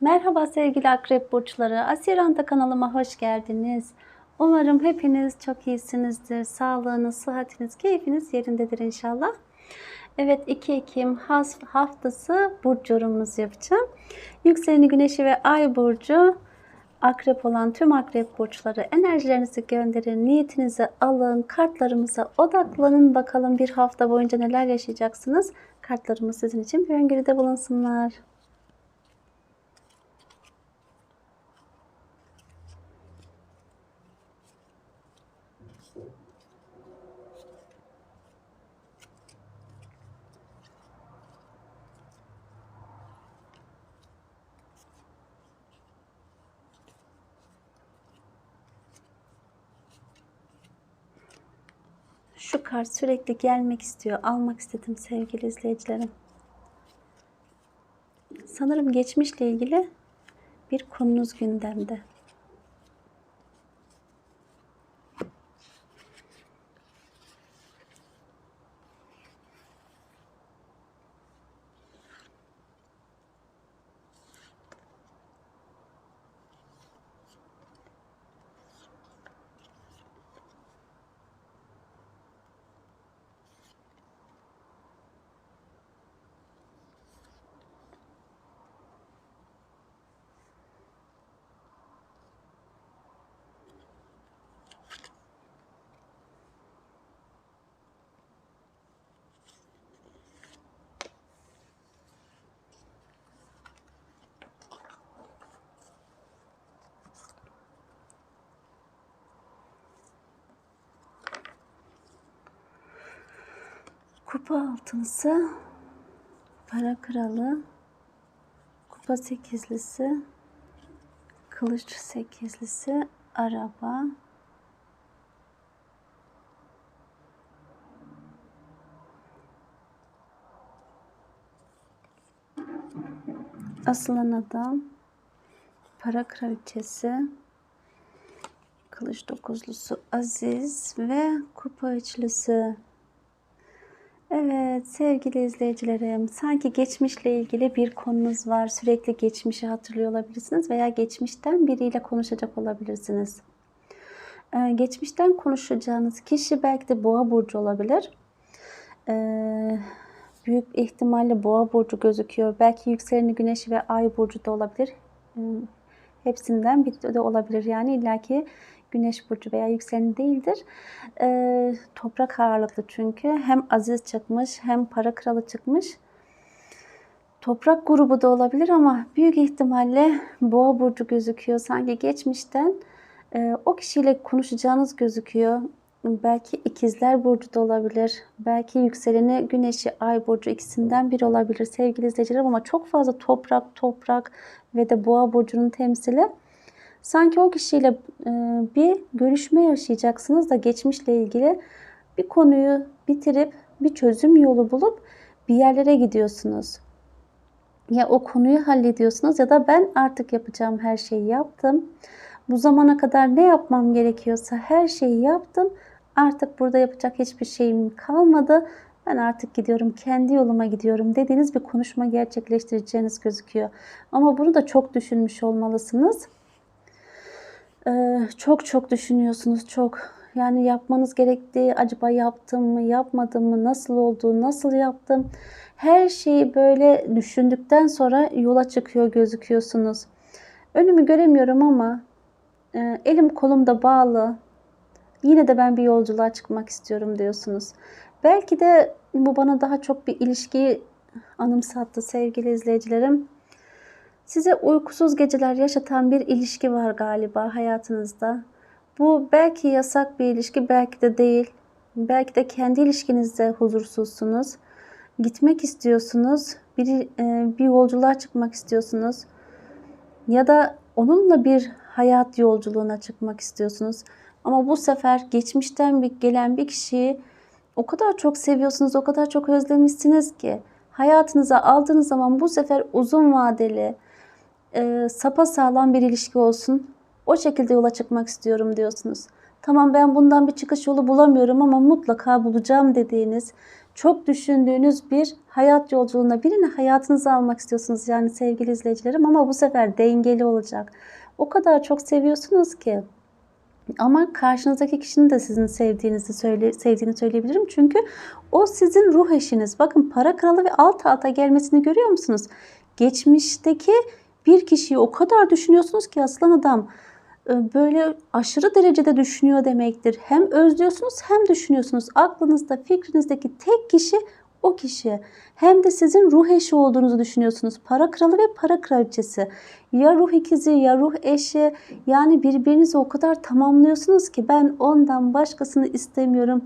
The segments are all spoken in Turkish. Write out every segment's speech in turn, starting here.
Merhaba sevgili akrep burçları. Asiranta kanalıma hoş geldiniz. Umarım hepiniz çok iyisinizdir. Sağlığınız, sıhhatiniz, keyfiniz yerindedir inşallah. Evet 2 Ekim haftası burç yorumumuzu yapacağım. Yükseleni güneşi ve ay burcu akrep olan tüm akrep burçları enerjilerinizi gönderin, niyetinizi alın, kartlarımıza odaklanın. Bakalım bir hafta boyunca neler yaşayacaksınız. Kartlarımız sizin için bir öngörüde bulunsunlar. Şu kart sürekli gelmek istiyor. Almak istedim sevgili izleyicilerim. Sanırım geçmişle ilgili bir konunuz gündemde. Kupa altılısı, para kralı, kupa sekizlisi, kılıç sekizlisi, araba, asılan adam, para kraliçesi, kılıç dokuzlusu Aziz ve kupa üçlüsü. Evet sevgili izleyicilerim, sanki geçmişle ilgili bir konunuz var. Sürekli geçmişi hatırlıyor olabilirsiniz veya geçmişten biriyle konuşacak olabilirsiniz. Ee, geçmişten konuşacağınız kişi belki de boğa burcu olabilir. Ee, büyük ihtimalle boğa burcu gözüküyor. Belki yükseleni güneşi ve ay burcu da olabilir. Ee, hepsinden biri de olabilir. Yani illaki güneş burcu veya yükseleni değildir. Ee, toprak ağırlıklı çünkü. Hem aziz çıkmış hem para kralı çıkmış. Toprak grubu da olabilir ama büyük ihtimalle boğa burcu gözüküyor. Sanki geçmişten e, o kişiyle konuşacağınız gözüküyor. Belki ikizler burcu da olabilir. Belki yükseleni güneşi, ay burcu ikisinden biri olabilir sevgili izleyicilerim ama çok fazla toprak, toprak ve de boğa burcunun temsili. Sanki o kişiyle e, bir görüşme yaşayacaksınız da geçmişle ilgili bir konuyu bitirip bir çözüm yolu bulup bir yerlere gidiyorsunuz. Ya o konuyu hallediyorsunuz ya da ben artık yapacağım her şeyi yaptım. Bu zamana kadar ne yapmam gerekiyorsa her şeyi yaptım. Artık burada yapacak hiçbir şeyim kalmadı. Ben artık gidiyorum, kendi yoluma gidiyorum dediğiniz bir konuşma gerçekleştireceğiniz gözüküyor. Ama bunu da çok düşünmüş olmalısınız. Ee, çok çok düşünüyorsunuz, çok. Yani yapmanız gerektiği, acaba yaptım mı, yapmadım mı, nasıl oldu, nasıl yaptım. Her şeyi böyle düşündükten sonra yola çıkıyor gözüküyorsunuz. Önümü göremiyorum ama e, elim kolum da bağlı. Yine de ben bir yolculuğa çıkmak istiyorum diyorsunuz. Belki de bu bana daha çok bir ilişkiyi anımsattı sevgili izleyicilerim. Size uykusuz geceler yaşatan bir ilişki var galiba hayatınızda. Bu belki yasak bir ilişki, belki de değil. Belki de kendi ilişkinizde huzursuzsunuz. Gitmek istiyorsunuz, bir, bir yolculuğa çıkmak istiyorsunuz. Ya da onunla bir hayat yolculuğuna çıkmak istiyorsunuz. Ama bu sefer geçmişten bir gelen bir kişiyi o kadar çok seviyorsunuz, o kadar çok özlemişsiniz ki hayatınıza aldığınız zaman bu sefer uzun vadeli, e, sapa sağlam bir ilişki olsun. O şekilde yola çıkmak istiyorum diyorsunuz. Tamam ben bundan bir çıkış yolu bulamıyorum ama mutlaka bulacağım dediğiniz çok düşündüğünüz bir hayat yolculuğuna birini hayatınıza almak istiyorsunuz yani sevgili izleyicilerim ama bu sefer dengeli olacak. O kadar çok seviyorsunuz ki ama karşınızdaki kişinin de sizin sevdiğinizi söyle, sevdiğini söyleyebilirim. Çünkü o sizin ruh eşiniz. Bakın para kralı ve alt alta gelmesini görüyor musunuz? Geçmişteki bir kişiyi o kadar düşünüyorsunuz ki aslan adam e, böyle aşırı derecede düşünüyor demektir. Hem özlüyorsunuz hem düşünüyorsunuz. Aklınızda, fikrinizdeki tek kişi o kişi. Hem de sizin ruh eşi olduğunuzu düşünüyorsunuz. Para kralı ve para kraliçesi. Ya ruh ikizi ya ruh eşi. Yani birbirinizi o kadar tamamlıyorsunuz ki ben ondan başkasını istemiyorum.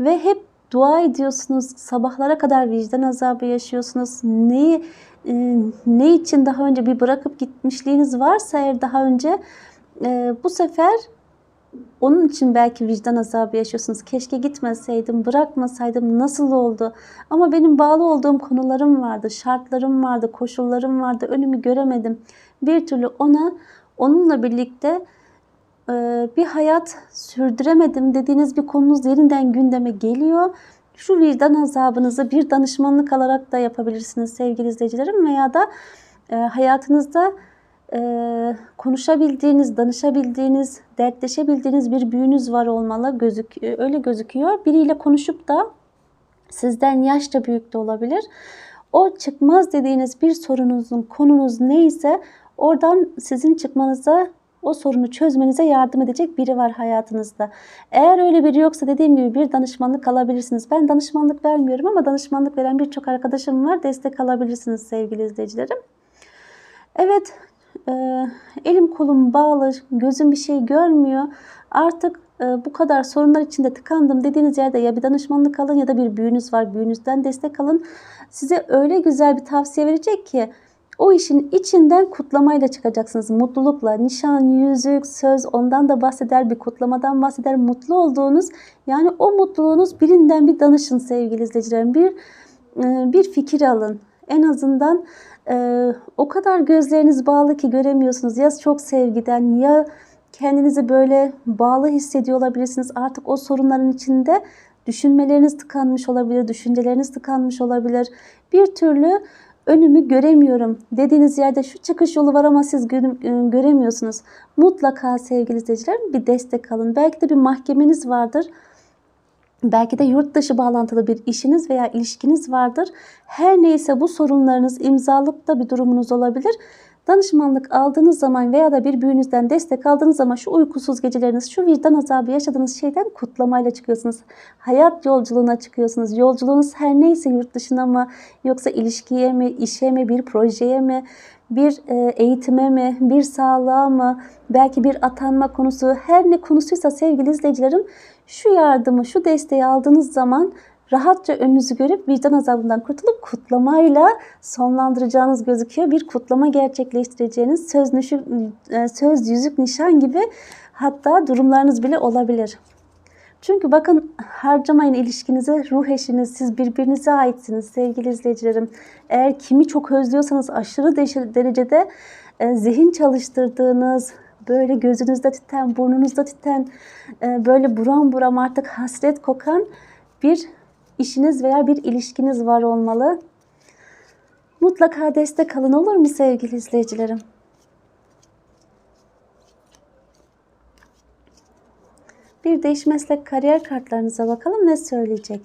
Ve hep dua ediyorsunuz. Sabahlara kadar vicdan azabı yaşıyorsunuz. Neyi ne için daha önce bir bırakıp gitmişliğiniz varsa eğer daha önce e, bu sefer onun için belki vicdan azabı yaşıyorsunuz. Keşke gitmeseydim, bırakmasaydım nasıl oldu? Ama benim bağlı olduğum konularım vardı, şartlarım vardı, koşullarım vardı. Önümü göremedim. Bir türlü ona onunla birlikte e, bir hayat sürdüremedim dediğiniz bir konunuz yeniden gündeme geliyor. Şu vicdan azabınızı bir danışmanlık alarak da yapabilirsiniz sevgili izleyicilerim veya da e, hayatınızda e, konuşabildiğiniz, danışabildiğiniz, dertleşebildiğiniz bir büyünüz var olmalı. Gözük, e, öyle gözüküyor. Biriyle konuşup da sizden yaşça büyük de olabilir. O çıkmaz dediğiniz bir sorunuzun konunuz neyse oradan sizin çıkmanıza o sorunu çözmenize yardım edecek biri var hayatınızda. Eğer öyle biri yoksa dediğim gibi bir danışmanlık alabilirsiniz. Ben danışmanlık vermiyorum ama danışmanlık veren birçok arkadaşım var. Destek alabilirsiniz sevgili izleyicilerim. Evet e, elim kolum bağlı, gözüm bir şey görmüyor. Artık e, bu kadar sorunlar içinde tıkandım dediğiniz yerde ya bir danışmanlık alın ya da bir büyünüz var. Büyünüzden destek alın. Size öyle güzel bir tavsiye verecek ki o işin içinden kutlamayla çıkacaksınız. Mutlulukla, nişan, yüzük, söz ondan da bahseder, bir kutlamadan bahseder. Mutlu olduğunuz yani o mutluluğunuz birinden bir danışın sevgili izleyicilerim. Bir, e, bir fikir alın. En azından e, o kadar gözleriniz bağlı ki göremiyorsunuz. Ya çok sevgiden ya kendinizi böyle bağlı hissediyor olabilirsiniz. Artık o sorunların içinde düşünmeleriniz tıkanmış olabilir, düşünceleriniz tıkanmış olabilir. Bir türlü önümü göremiyorum dediğiniz yerde şu çıkış yolu var ama siz göremiyorsunuz. Mutlaka sevgili izleyiciler bir destek alın. Belki de bir mahkemeniz vardır. Belki de yurt dışı bağlantılı bir işiniz veya ilişkiniz vardır. Her neyse bu sorunlarınız imzalıkta bir durumunuz olabilir. Danışmanlık aldığınız zaman veya da bir büyüğünüzden destek aldığınız zaman şu uykusuz geceleriniz, şu vicdan azabı yaşadığınız şeyden kutlamayla çıkıyorsunuz. Hayat yolculuğuna çıkıyorsunuz. Yolculuğunuz her neyse yurt dışına mı yoksa ilişkiye mi, işe mi, bir projeye mi, bir e, eğitime mi, bir sağlığa mı, belki bir atanma konusu, her ne konusuysa sevgili izleyicilerim şu yardımı, şu desteği aldığınız zaman rahatça önünüzü görüp vicdan azabından kurtulup kutlamayla sonlandıracağınız gözüküyor. Bir kutlama gerçekleştireceğiniz söz, nişi, e, söz yüzük, nişan gibi hatta durumlarınız bile olabilir. Çünkü bakın harcamayın ilişkinize ruh eşiniz, siz birbirinize aitsiniz sevgili izleyicilerim. Eğer kimi çok özlüyorsanız aşırı derecede e, zihin çalıştırdığınız, böyle gözünüzde titen, burnunuzda titen, e, böyle buram buram artık hasret kokan bir işiniz veya bir ilişkiniz var olmalı. Mutlaka destek alın olur mu sevgili izleyicilerim? Bir de iş meslek kariyer kartlarınıza bakalım ne söyleyecek.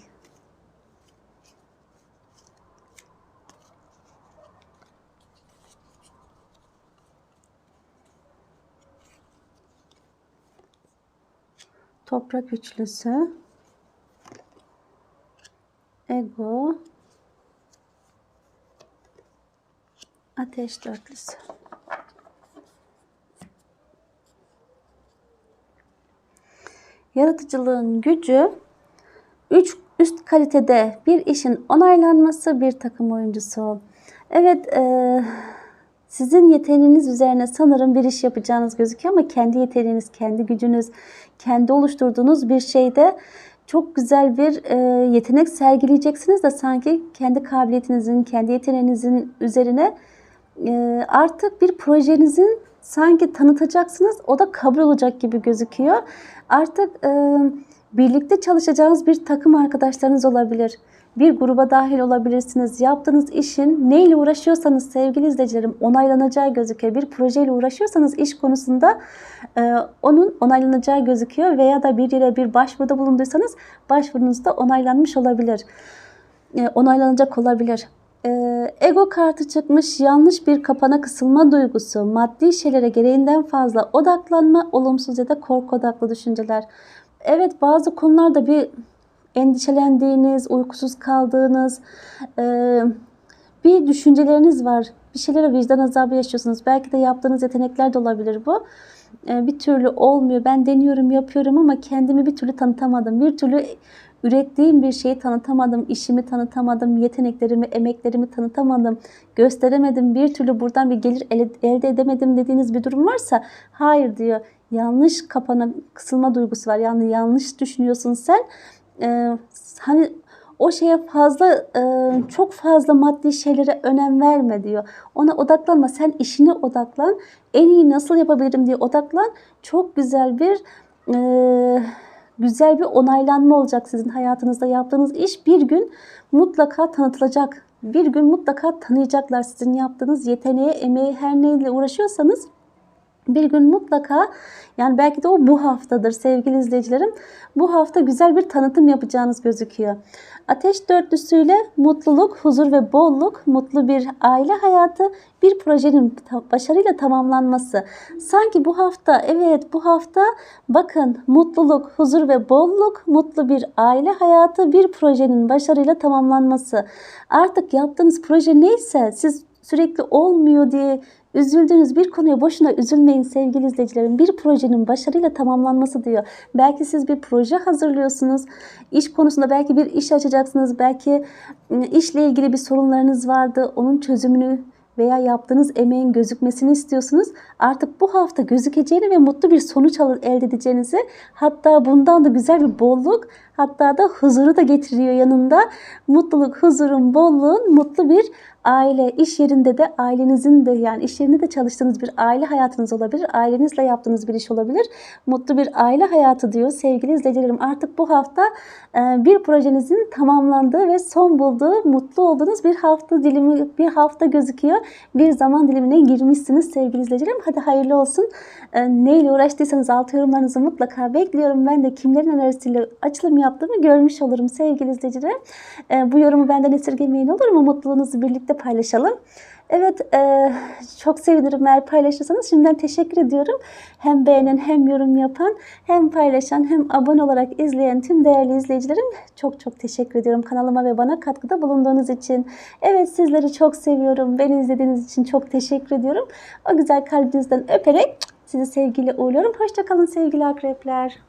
Toprak üçlüsü. Ego. Ateş dörtlüsü. Yaratıcılığın gücü 3 üst kalitede bir işin onaylanması bir takım oyuncusu. Evet, e, sizin yeteneğiniz üzerine sanırım bir iş yapacağınız gözüküyor ama kendi yeteneğiniz, kendi gücünüz, kendi oluşturduğunuz bir şeyde çok güzel bir e, yetenek sergileyeceksiniz de sanki kendi kabiliyetinizin, kendi yeteneğinizin üzerine e, artık bir projenizin sanki tanıtacaksınız. O da kabul olacak gibi gözüküyor. Artık e, birlikte çalışacağınız bir takım arkadaşlarınız olabilir. Bir gruba dahil olabilirsiniz. Yaptığınız işin neyle uğraşıyorsanız sevgili izleyicilerim onaylanacağı gözüküyor. Bir projeyle uğraşıyorsanız iş konusunda e, onun onaylanacağı gözüküyor veya da bir yere bir başvuruda bulunduysanız başvurunuz da onaylanmış olabilir. E, onaylanacak olabilir. E, ego kartı çıkmış yanlış bir kapana kısılma duygusu, maddi şeylere gereğinden fazla odaklanma, olumsuz ya da korku odaklı düşünceler. Evet bazı konularda bir endişelendiğiniz, uykusuz kaldığınız e, bir düşünceleriniz var. Bir şeylere vicdan azabı yaşıyorsunuz. Belki de yaptığınız yetenekler de olabilir bu. E, bir türlü olmuyor. Ben deniyorum, yapıyorum ama kendimi bir türlü tanıtamadım. Bir türlü ürettiğim bir şeyi tanıtamadım, işimi tanıtamadım, yeteneklerimi, emeklerimi tanıtamadım, gösteremedim, bir türlü buradan bir gelir elde edemedim dediğiniz bir durum varsa hayır diyor. Yanlış kapana kısılma duygusu var. Yani yanlış düşünüyorsun sen. Ee, hani o şeye fazla e, çok fazla maddi şeylere önem verme diyor. Ona odaklanma. Sen işine odaklan. En iyi nasıl yapabilirim diye odaklan. Çok güzel bir e, güzel bir onaylanma olacak sizin hayatınızda yaptığınız iş bir gün mutlaka tanıtılacak. Bir gün mutlaka tanıyacaklar sizin yaptığınız yeteneğe, emeği her neyle uğraşıyorsanız bir gün mutlaka yani belki de o bu haftadır sevgili izleyicilerim. Bu hafta güzel bir tanıtım yapacağınız gözüküyor. Ateş dörtlüsüyle mutluluk, huzur ve bolluk, mutlu bir aile hayatı, bir projenin başarıyla tamamlanması. Sanki bu hafta, evet bu hafta bakın mutluluk, huzur ve bolluk, mutlu bir aile hayatı, bir projenin başarıyla tamamlanması. Artık yaptığınız proje neyse siz sürekli olmuyor diye Üzüldüğünüz bir konuya boşuna üzülmeyin sevgili izleyicilerim. Bir projenin başarıyla tamamlanması diyor. Belki siz bir proje hazırlıyorsunuz. İş konusunda belki bir iş açacaksınız. Belki ıı, işle ilgili bir sorunlarınız vardı. Onun çözümünü veya yaptığınız emeğin gözükmesini istiyorsunuz. Artık bu hafta gözükeceğini ve mutlu bir sonuç elde edeceğinizi hatta bundan da güzel bir bolluk hatta da huzuru da getiriyor yanında. Mutluluk, huzurun, bolluğun mutlu bir aile, iş yerinde de ailenizin de yani iş yerinde de çalıştığınız bir aile hayatınız olabilir. Ailenizle yaptığınız bir iş olabilir. Mutlu bir aile hayatı diyor sevgili izleyicilerim. Artık bu hafta e, bir projenizin tamamlandığı ve son bulduğu, mutlu olduğunuz bir hafta dilimi, bir hafta gözüküyor. Bir zaman dilimine girmişsiniz sevgili izleyicilerim. Hadi hayırlı olsun. E, neyle uğraştıysanız alt yorumlarınızı mutlaka bekliyorum. Ben de kimlerin enerjisiyle açılım yaptığımı görmüş olurum sevgili izleyicilerim. E, bu yorumu benden esirgemeyin olur mu? Mutluluğunuzu paylaşalım. Evet e, çok sevinirim eğer paylaşırsanız. Şimdiden teşekkür ediyorum. Hem beğenen hem yorum yapan hem paylaşan hem abone olarak izleyen tüm değerli izleyicilerim çok çok teşekkür ediyorum kanalıma ve bana katkıda bulunduğunuz için. Evet sizleri çok seviyorum. Beni izlediğiniz için çok teşekkür ediyorum. O güzel kalbinizden öperek sizi sevgiyle uğurluyorum. Hoşçakalın sevgili akrepler.